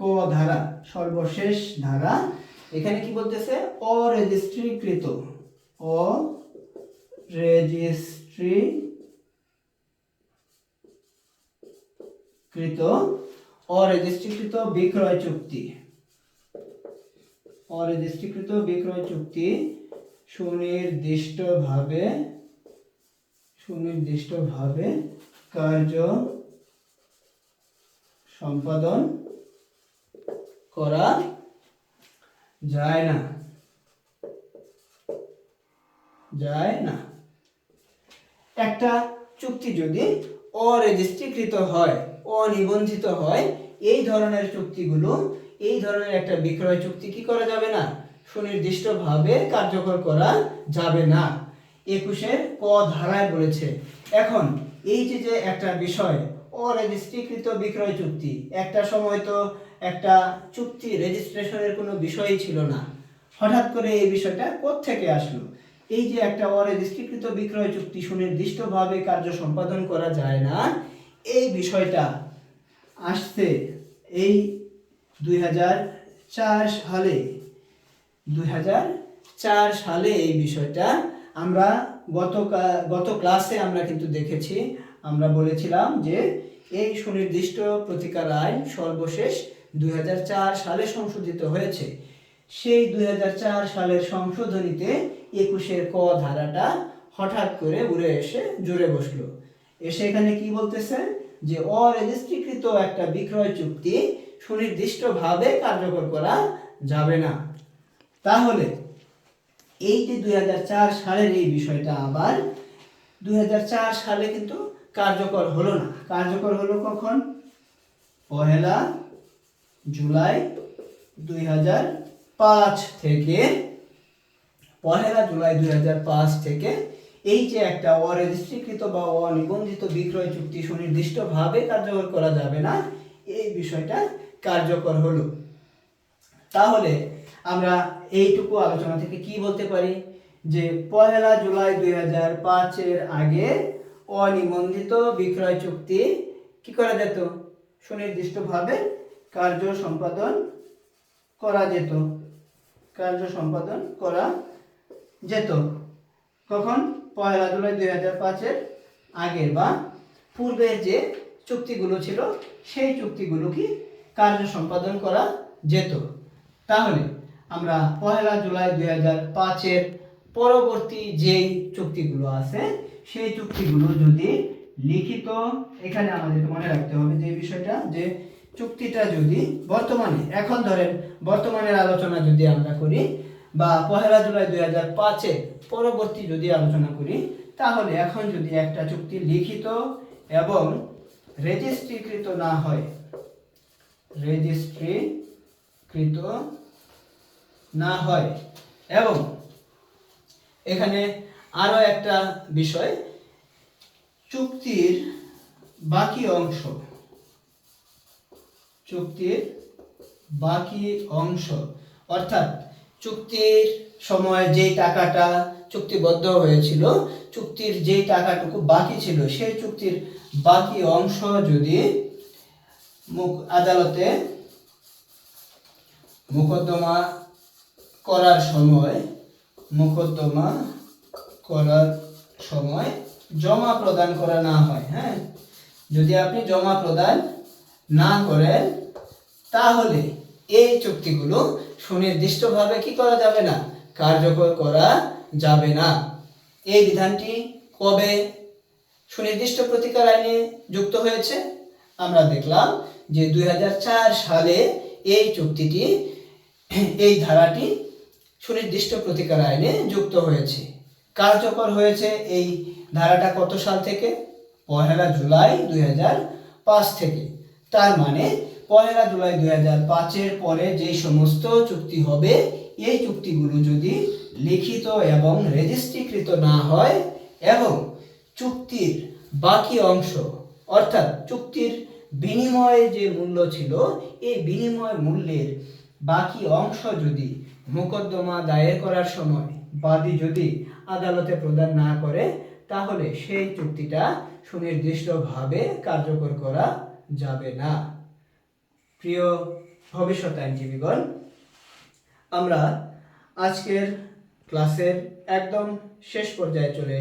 ক ধারা, সর্বশেষ ধারা। এখানে কি বলতেছে? অরেজিস্ট্রিকৃত অ রেজিস্ট্রি কৃত অরেজিস্ট্রিকৃত বিক্রয় চুক্তি। অরেজিস্ট্রিকৃত বিক্রয় চুক্তি সুনির্দিষ্টভাবে সুনির্দিষ্টভাবে কার্য সম্পাদন করা যায় না। যায় না। একটা চুক্তি যদি অরেজিস্ট্রিকৃত হয়, অনিবন্ধিত হয়, এই ধরনের চুক্তিগুলো, এই ধরনের একটা বিক্রয় চুক্তি কি করা যাবে না? সুনির্দিষ্টভাবে কার্যকর করা যাবে না। একুশের ক ধারায় বলেছে, এখন এই যে যে একটা বিষয় অরেজিস্ট্রিকৃত বিক্রয় চুক্তি। একটা সময় তো একটা চুক্তি রেজিস্ট্রেশনের কোনো বিষয়ই ছিল না। হঠাৎ করে এই বিষয়টা থেকে আসলো? এই যে একটা অরেজিস্ট্রিকৃত বিক্রয় চুক্তি সুনির্দিষ্টভাবে কার্য সম্পাদন করা যায় না, এই বিষয়টা আসছে এই দুই হাজার চার সালে। দুই হাজার চার সালে এই বিষয়টা আমরা গত গত ক্লাসে আমরা কিন্তু দেখেছি। আমরা বলেছিলাম যে এই সুনির্দিষ্ট প্রতিকার আইন সর্বশেষ দুই হাজার চার সালে সংশোধিত হয়েছে। সেই দু হাজার চার সালের সংশোধনীতে একুশের ক ধারাটা হঠাৎ করে উড়ে এসে জুড়ে বসল। এসে এখানে কি বলতেছে? যে অরেজিস্ট্রিকৃত একটা বিক্রয় চুক্তি সুনির্দিষ্টভাবে কার্যকর করা যাবে না। তাহলে এই যে দুই হাজার চার সালের এই বিষয়টা আবার, দুই হাজার চার সালে কিন্তু কার্যকর হলো না। কার্যকর হলো কখন? পহেলা জুলাই দুই হাজার পাঁচ থেকে। পহেলা জুলাই দুই হাজার পাঁচ থেকে এই যে একটা অরেজিস্ট্রিকৃত বা অনিবন্ধিত বিক্রয় চুক্তি সুনির্দিষ্টভাবে কার্যকর করা যাবে না, এই বিষয়টা কার্যকর হলো। তাহলে আমরা এইটুকু আলোচনা থেকে কি বলতে পারি? যে পহেলা জুলাই দুই হাজার পাঁচের আগে অনিবন্ধিত বিক্রয় চুক্তি কি করা যেত? সুনির্দিষ্টভাবে কার্য সম্পাদন করা যেত। কার্য সম্পাদন করা যেত। কখন? পয়লা জুলাই দুই হাজার পাঁচের আগের বা পূর্বের যে চুক্তিগুলো ছিল, সেই চুক্তিগুলো কি কার্য সম্পাদন করা যেত? তাহলে আমরা পয়লা জুলাই দুই হাজার পাঁচের পরবর্তী যেই চুক্তিগুলো আছে সেই চুক্তিগুলো যদি লিখিত, এখানে আমাদেরকে মনে রাখতে হবে যে বিষয়টা, যে চুক্তিটা যদি বর্তমানে, এখন ধরেন বর্তমানের আলোচনা যদি আমরা করি, বা পহেলা জুলাই দুই হাজার পাঁচে পরবর্তী যদি আলোচনা করি, তাহলে এখন যদি একটা চুক্তি লিখিত এবং রেজিস্ট্রিকৃত না হয়, রেজিস্ট্রিকৃত না হয়, এবং এখানে আরও একটা বিষয়, চুক্তির বাকি অংশ। চুক্তির বাকি অংশ। অর্থাৎ চুক্তির সময় যেই টাকাটা চুক্তিবদ্ধ হয়েছিল, চুক্তির যেই টাকাটুকু বাকি ছিল, সেই চুক্তির বাকি অংশ যদি মুখ, আদালতে মোকদ্দমা করার সময়, মোকদ্দমা করার সময় জমা প্রদান করা না হয় হ্যাঁ? যদি আপনি জমা প্রদান না করেন, তাহলে এই চুক্তিগুলো সুনির্দিষ্টভাবে কি করা যাবে না? কার্যকর করা যাবে না। এই বিধানটি কবে সুনির্দিষ্ট প্রতিকার আইনে যুক্ত হয়েছে? আমরা দেখলাম যে দুই হাজার চার সালে এই চুক্তিটি, এই ধারাটি সুনির্দিষ্ট প্রতিকার আইনে যুক্ত হয়েছে। কার্যকর হয়েছে এই ধারাটা কত সাল থেকে? পহেলা জুলাই দুই থেকে। তার মানে পহেলা জুলাই দুই হাজার পাঁচের পরে যে সমস্ত চুক্তি হবে, এই চুক্তিগুলো যদি লিখিত এবং রেজিস্ট্রিকৃত না হয় এবং চুক্তির বাকি অংশ, অর্থাৎ চুক্তির বিনিময়ে যে মূল্য ছিল, এই বিনিময় মূল্যের বাকি অংশ যদি মোকদ্দমা দায়ের করার সময় বাদী যদি আদালতে প্রদান না করে, তাহলে সেই চুক্তিটা সুনির্দিষ্টভাবে কার্যকর করা যাবে না। প্রিয় ভবিষ্যৎ আইনজীবীগণ, আমরা আজকের ক্লাসের একদম শেষ পর্যায়ে চলে